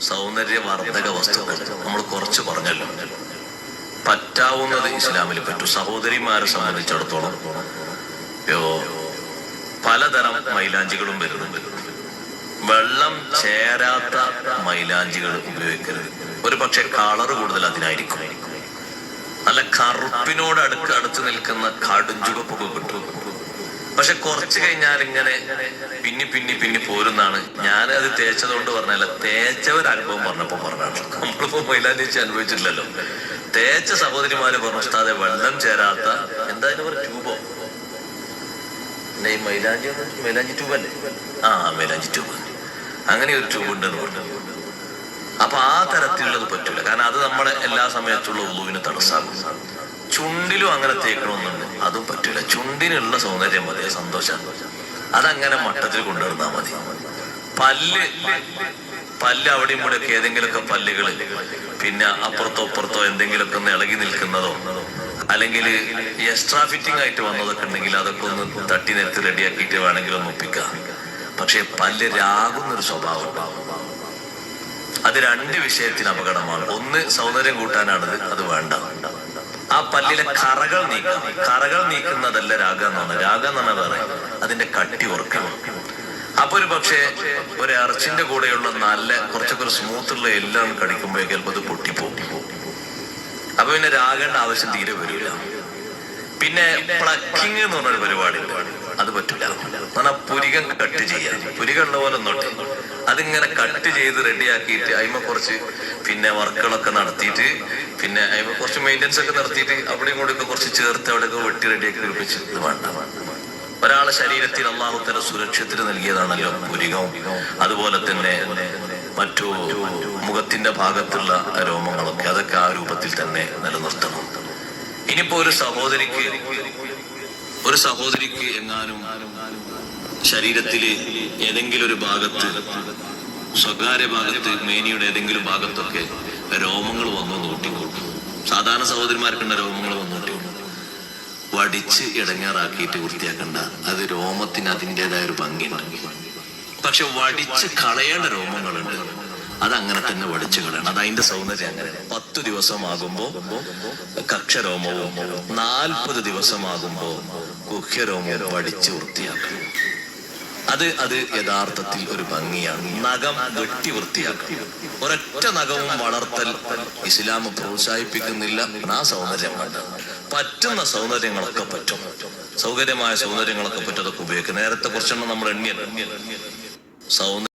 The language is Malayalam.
സൗന്ദര്യവർദ്ധക വസ്തുക്കൾ. നമ്മൾ കുറച്ച് പറഞ്ഞല്ലോ. പറ്റാവുന്നത് ഇസ്ലാമിൽ പറ്റൂ. സഹോദരിമാരെ സംബന്ധിച്ചിടത്തോളം പലതരം മൈലാഞ്ചികളും വരുന്നുണ്ട്. വെള്ളം ചേരാത്ത മൈലാഞ്ചികൾ ഉപയോഗിക്കരുത്. ഒരു പക്ഷെ കളർ കൂടുതൽ അതിനായിരിക്കും. നല്ല കറുപ്പിനോട് അടുക്ക് അടുത്ത് നിൽക്കുന്ന കടുഞ്ചുവപ്പൊക്കെ കിട്ടും. പക്ഷെ കുറച്ച് കഴിഞ്ഞാൽ ഇങ്ങനെ പിന്നി പിന്നി പിന്നി പോരുന്നാണ്. ഞാൻ അത് തേച്ചതുകൊണ്ട് പറഞ്ഞല്ല ഒരു അനുഭവം പറഞ്ഞപ്പോ പറഞ്ഞാണ് നമ്മളിപ്പോ മൈലാഞ്ചേച്ചി അനുഭവിച്ചിട്ടില്ലല്ലോ. തേച്ച സഹോദരിമാര് പറഞ്ഞു ഉസ്താദെ വെള്ളം ചേരാത്ത എന്തായാലും ഒരു ട്യൂബോ? മൈലാഞ്ചി മൈലാഞ്ചി ട്യൂബല്ലേ? ആ മൈലാഞ്ചി ട്യൂബ്. അങ്ങനെ ഒരു ട്യൂബ് ഉണ്ടെന്ന് പറഞ്ഞു. അപ്പൊ ആ തരത്തിലുള്ളത് പറ്റൂല. കാരണം അത് നമ്മളെ എല്ലാ സമയത്തുള്ള ഉളുവിന് തടസ്സാകും ചുണ്ടിലും അങ്ങനെ തേക്കണമെന്നുണ്ട് അതും പറ്റൂല. ചുണ്ടിനുള്ള സൗന്ദര്യം മതി. സന്തോഷം. അതങ്ങനെ മട്ടത്തിൽ കൊണ്ടുവരുന്നാ മതി. പല്ല് പല്ല് അവിടെയും ഇവിടെ ഒക്കെ ഏതെങ്കിലുമൊക്കെ പല്ലുകൾ പിന്നെ അപ്പുറത്തോ അപ്പുറത്തോ എന്തെങ്കിലുമൊക്കെ ഒന്ന് ഇളകി നിൽക്കുന്നതോ അല്ലെങ്കിൽ എക്സ്ട്രാ ഫിറ്റിംഗ് ആയിട്ട് വന്നതൊക്കെ ഉണ്ടെങ്കിൽ അതൊക്കെ ഒന്ന് തട്ടി നിരത്തി റെഡിയാക്കിയിട്ട് വേണമെങ്കിൽ ഒന്ന് ഒപ്പിക്കാം. പക്ഷെ പല്ല് രാകുന്നൊരു സ്വഭാവം. അത് രണ്ട് വിഷയത്തിന് അപകടമാണ്. ഒന്ന് സൗന്ദര്യം കൂട്ടാനാണത്. അത് വേണ്ട. ആ പല്ലിലെ കറകൾ നീക്കാം. കറകൾ നീക്കുന്നതല്ല രാഗ എന്നാണ് രാഗ എന്നാണ് വേറെ. അതിന്റെ കട്ടി ഉറക്കണം അപ്പൊ ഒരു പക്ഷേ ഒരു ഇറച്ചിന്റെ കൂടെയുള്ള നല്ല കുറച്ചൊക്കെ ഒരു സ്മൂത്ത് ഉള്ള എല്ലാം കടിക്കുമ്പോൾ ചിലപ്പോൾ അത് പൊട്ടിപ്പോകും അപ്പൊ പിന്നെ രാഗേണ്ട ആവശ്യം തീരെ വരില്ല. പിന്നെ പ്ലക്കിങ് എന്ന് പറഞ്ഞൊരു പരിപാടി അത് പറ്റില്ല പുരികം കട്ട് ചെയ്യാം. പുരികളുടെ പോലെ ഒന്നോട്ടെ. അതിങ്ങനെ കട്ട് ചെയ്ത് റെഡിയാക്കിയിട്ട് അതിമ കുറച്ച് പിന്നെ വർക്കുകളൊക്കെ നടത്തിയിട്ട് പിന്നെ അതിമ കുറച്ച് മെയിന്റെനൻസ് ഒക്കെ നടത്തിയിട്ട് അവിടെയും കൂടെ ഒക്കെ കുറച്ച് ചേർത്ത് അവിടെയൊക്കെ വെട്ടി റെഡിയാക്കി പിടിപ്പിച്ച് ഇത് വേണ്ട. ഒരാളെ ശരീരത്തിൽ അള്ളാഹുത്തല സുരക്ഷത്തിന് നൽകിയതാണല്ലോ പുരികവും. അതുപോലെ തന്നെ മറ്റു മുഖത്തിന്റെ ഭാഗത്തുള്ള രോമങ്ങളൊക്കെ അതൊക്കെ ആ രൂപത്തിൽ തന്നെ നിലനിർത്തണം. ഇനിയിപ്പോ ഒരു സഹോദരിക്ക് ഒരു സഹോദരിക്ക് എങ്ങാനും ശരീരത്തിലെ ഏതെങ്കിലും ഒരു ഭാഗത്ത് സ്വകാര്യ ഭാഗത്ത് മേനിയുടെ ഏതെങ്കിലും ഭാഗത്തൊക്കെ രോമങ്ങൾ വന്നു നോട്ടിക്കൊണ്ടു. സാധാരണ സഹോദരിമാർക്കുണ്ട രോമങ്ങൾ വന്നു നോട്ടിക്കൊണ്ടു. വടിച്ച് ഇടങ്ങാറാക്കിയിട്ട് വൃത്തിയാക്കണ്ട. അത് രോമത്തിന് അതിന്റെതായ ഒരു ഭംഗിയുണ്ട്. പക്ഷെ വടിച്ച് കളയേണ്ട രോമങ്ങളുണ്ട്. അങ്ങനെ തന്നെ വടിച്ചു കളയണം. അത് അതിന്റെ സൗന്ദര്യം അങ്ങനെ. പത്തു ദിവസമാകുമ്പോ കക്ഷരോമവും നാൽപ്പത് ദിവസമാകുമ്പോ കുഹ്യരോമവും വടിച്ച് വൃത്തിയാക്കണം. അത് അത് യഥാർത്ഥത്തിൽ ഒരു ഭംഗിയാണ്. നഖം വെട്ടി വൃത്തിയാക്കണം. ഒരൊറ്റ നഖവും വളർത്തൽ ഇസ്ലാം പ്രോത്സാഹിപ്പിക്കുന്നില്ല. ആ സൗന്ദര്യം വേണ്ട പറ്റുന്ന സൗന്ദര്യങ്ങളൊക്കെ പറ്റും. സൗകര്യമായ സൗന്ദര്യങ്ങളൊക്കെ പറ്റും. അതൊക്കെ ഉപയോഗിക്കും. നേരത്തെ കുറച്ചെണ്ണം നമ്മൾ എണ്ണിയത് സൗന്ദര്യം